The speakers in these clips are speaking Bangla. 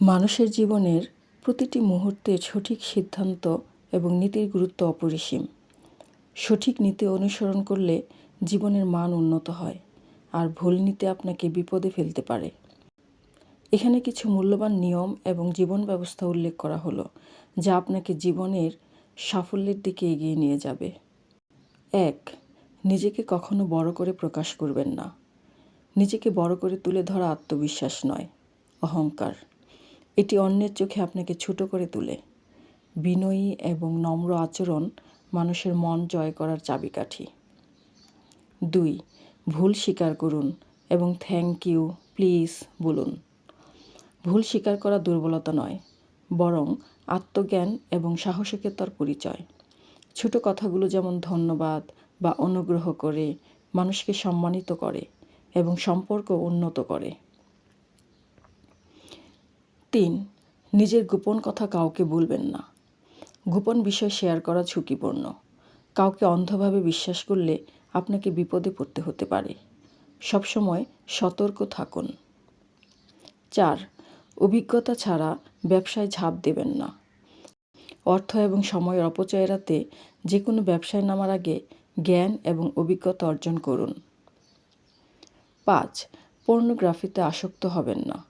মানুষের জীবনের প্রতিটি মুহূর্তে সঠিক সিদ্ধান্ত এবং নীতির গুরুত্ব অপরিসীম। সঠিক নীতি অনুসরণ করলে জীবনের মান উন্নত হয় আর ভুল নীতি আপনাকে বিপদে ফেলতে পারে। এখানে কিছু মূল্যবান নিয়ম এবং জীবন ব্যবস্থা উল্লেখ করা হলো, যা আপনাকে জীবনের সাফল্যের দিকে এগিয়ে নিয়ে যাবে। এক, নিজেকে কখনো বড় করে প্রকাশ করবেন না। নিজেকে বড় করে তুলে ধরা আত্মবিশ্বাস নয়, অহংকার। এটি অন্যের চোখে আপনাকে ছোট করে তোলে। বিনয়ী এবং নম্র আচরণ মানুষের মন জয় করার চাবিকাঠি। দুই, ভুল স্বীকার করুন এবং থ্যাংক ইউ, প্লিজ বলুন। ভুল স্বীকার করা দুর্বলতা নয়, বরং আত্মজ্ঞান এবং সাহসিকতার পরিচয়। ছোট কথাগুলো যেমন ধন্যবাদ বা অনুগ্রহ করে মানুষকে সম্মানিত করে এবং সম্পর্ক উন্নত করে। তিন নিজের গোপন কথা কাউকে বলবেন না। গোপন বিষয় শেয়ার করা ঝুঁকিপূর্ণ। কাউকে অন্ধভাবে বিশ্বাস করলে আপনাকে বিপদে পড়তে হতে পারে। সবসময় সতর্ক থাকুন। চার, অভিজ্ঞতা ছাড়া ব্যবসায় ঝাঁপ দেবেন না। অর্থ এবং সময়ের অপচয় এড়াতে যে কোনো ব্যবসায় নামার আগে জ্ঞান এবং অভিজ্ঞতা অর্জন করুন। পাঁচ, পর্নোগ্রাফিতে আসক্ত হবেন না।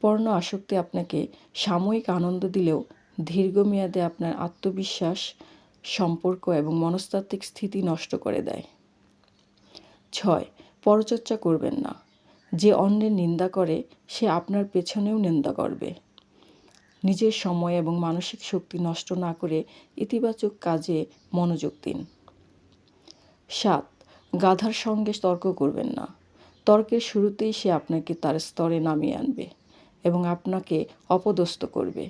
পর্ণ আসক্তি আপনাকে সাময়িক আনন্দ দিলেও দীর্ঘমেয়াদে আপনার আত্মবিশ্বাস, সম্পর্ক এবং মনস্তাত্ত্বিক স্থিতি নষ্ট করে দেয়। ছয়, পরচর্চা করবেন না। যে অন্যের নিন্দা করে, সে আপনার পেছনেও নিন্দা করবে। নিজের সময় এবং মানসিক শক্তি নষ্ট না করে ইতিবাচক কাজে মনোযোগ দিন। সাত, গাধার সঙ্গে তর্ক করবেন না। তর্কের শুরুতেই সে আপনাকে তার স্তরে নামিয়ে আনবে। এবং আপনাকে অপদস্থ করবে।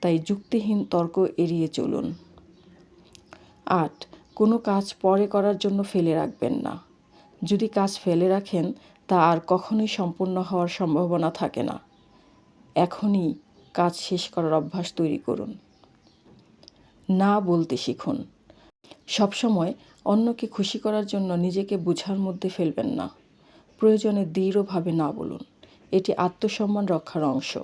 তাই যুক্তিহীন তর্ক এড়িয়ে চলুন। আট, কোনো কাজ পরে করার জন্য ফেলে রাখবেন না। যদি কাজ ফেলে রাখেন, তা আর কখনোই সম্পূর্ণ হওয়ার সম্ভাবনা থাকে না। এখনই কাজ শেষ করার অভ্যাস তৈরি করুন। না বলতে শিখুন। সবসময় অন্যকে খুশি করার জন্য নিজেকে বোঝার মধ্যে ফেলবেন না। প্রয়োজনে দৃঢ়ভাবে না বলুন। এটি আত্মসম্মান রক্ষার অংশ।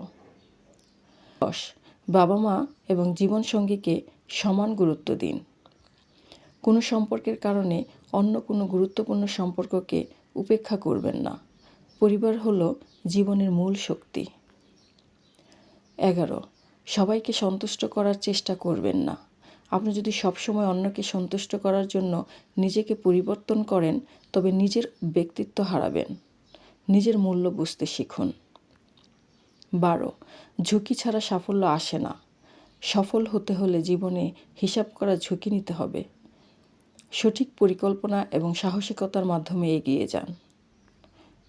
দশ বাবা মা এবং জীবনসঙ্গীকে সমান গুরুত্ব দিন। কোনো সম্পর্কের কারণে অন্য কোনো গুরুত্বপূর্ণ সম্পর্ককে উপেক্ষা করবেন না। পরিবার হলো জীবনের মূল শক্তি। এগারো, সবাইকে সন্তুষ্ট করার চেষ্টা করবেন না। আপনি যদি সবসময় অন্যকে সন্তুষ্ট করার জন্য নিজেকে পরিবর্তন করেন, তবে নিজের ব্যক্তিত্ব হারাবেন। নিজের মূল্য বুঝতে শিখুন। বারো, ঝুঁকি ছাড়া সাফল্য আসে না। সফল হতে হলে জীবনে হিসাব করা ঝুঁকি নিতে হবে। সঠিক পরিকল্পনা এবং সাহসিকতার মাধ্যমে এগিয়ে যান।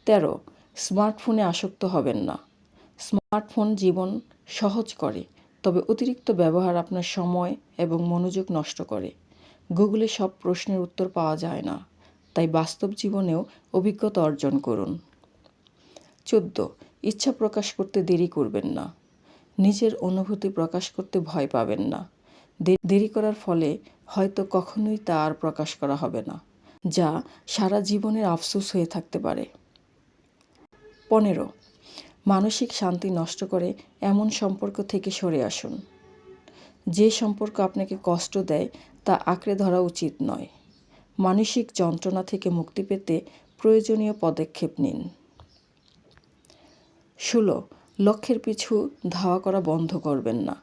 তেরো, স্মার্টফোনে আসক্ত হবেন না। স্মার্টফোন জীবন সহজ করে, তবে অতিরিক্ত ব্যবহার আপনার সময় এবং মনোযোগ নষ্ট করে। গুগলে সব প্রশ্নের উত্তর পাওয়া যায় না, তাই বাস্তব জীবনেও অভিজ্ঞতা অর্জন করুন। চোদ্দ, ইচ্ছা প্রকাশ করতে দেরি করবেন না। নিজের অনুভূতি প্রকাশ করতে ভয় পাবেন না। দেরি করার ফলে হয়তো কখনোই তা আর প্রকাশ করা হবে না, যা সারা জীবনের আফসোস হয়ে থাকতে পারে। পনেরো, মানসিক শান্তি নষ্ট করে এমন সম্পর্ক থেকে সরে আসুন। যে সম্পর্ক আপনাকে কষ্ট দেয় তা আঁকড়ে ধরা উচিত নয়। মানসিক যন্ত্রণা থেকে মুক্তি পেতে প্রয়োজনীয় পদক্ষেপ নিন। ষোলো লক্ষ্যের পিছু ধাওয়া করা বন্ধ করবেন না।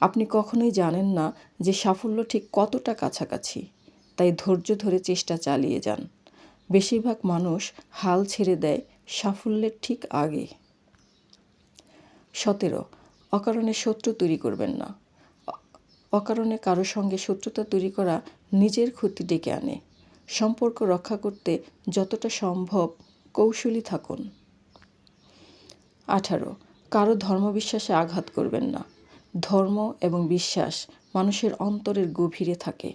আপনি কখনোই জানেন না যে সাফল্য ঠিক কতটা কাছাকাছি, তাই ধৈর্য ধরে চেষ্টা চালিয়ে যান। বেশিরভাগ মানুষ হাল ছেড়ে দেয় সাফল্যের ঠিক আগে। সতেরো, অকারণে শত্রু তৈরি করবেন না। অকারণে কারোর সঙ্গে শত্রুতা তৈরি করা নিজের ক্ষতি ডেকে আনে। সম্পর্ক রক্ষা করতে যতটা সম্ভব কৌশলী থাকুন। আঠারো। কারও ধর্মবিশ্বাসে আঘাত করবেন না। ধর্ম এবং বিশ্বাস মানুষের অন্তরের গভীরে থাকে।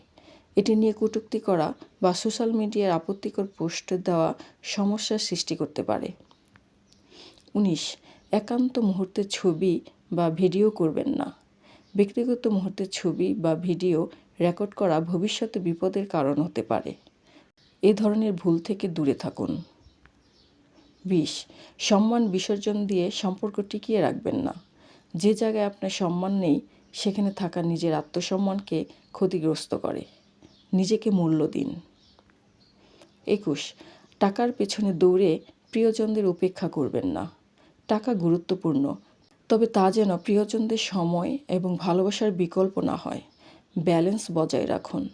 এটি নিয়ে কটূক্তি করা বা সোশ্যাল মিডিয়ার আপত্তিকর পোস্ট দেওয়া সমস্যার সৃষ্টি করতে পারে। উনিশ। একান্ত মুহূর্তের ছবি বা ভিডিও করবেন না। ব্যক্তিগত মুহূর্তের ছবি বা ভিডিও রেকর্ড করা ভবিষ্যতে বিপদের কারণ হতে পারে। এ ধরনের ভুল থেকে দূরে থাকুন। বিশ সম্মান বিসর্জন দিয়ে সম্পর্ক টিকিয়ে রাখবেন না। যে জায়গায় আপনার সম্মান নেই, সেখানে থাকা নিজের আত্মসম্মানকে ক্ষতিগ্রস্ত করে। নিজেকে মূল্য দিন। একুশ, টাকার পেছনে দৌড়ে প্রিয়জনদের উপেক্ষা করবেন না। টাকা গুরুত্বপূর্ণ, তবে তা যেন প্রিয়জনদের সময় এবং ভালোবাসার বিকল্প না হয়। ব্যালেন্স বজায় রাখুন।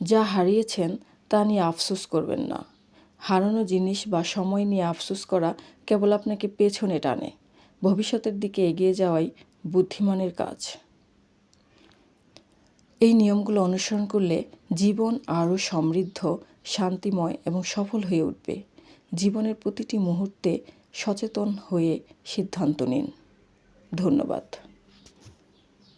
যা হারিয়েছেন তা নিয়ে আফসোস করবেন না। হারানো জিনিস বা সময় নিয়ে আফসোস করা কেবল আপনাকে পেছনে টানে। ভবিষ্যতের দিকে এগিয়ে যাওয়াই বুদ্ধিমানের কাজ। এই নিয়মগুলো অনুসরণ করলে জীবন আরও সমৃদ্ধ, শান্তিময় এবং সফল হয়ে উঠবে। জীবনের প্রতিটি মুহূর্তে সচেতন হয়ে সিদ্ধান্ত নিন। ধন্যবাদ।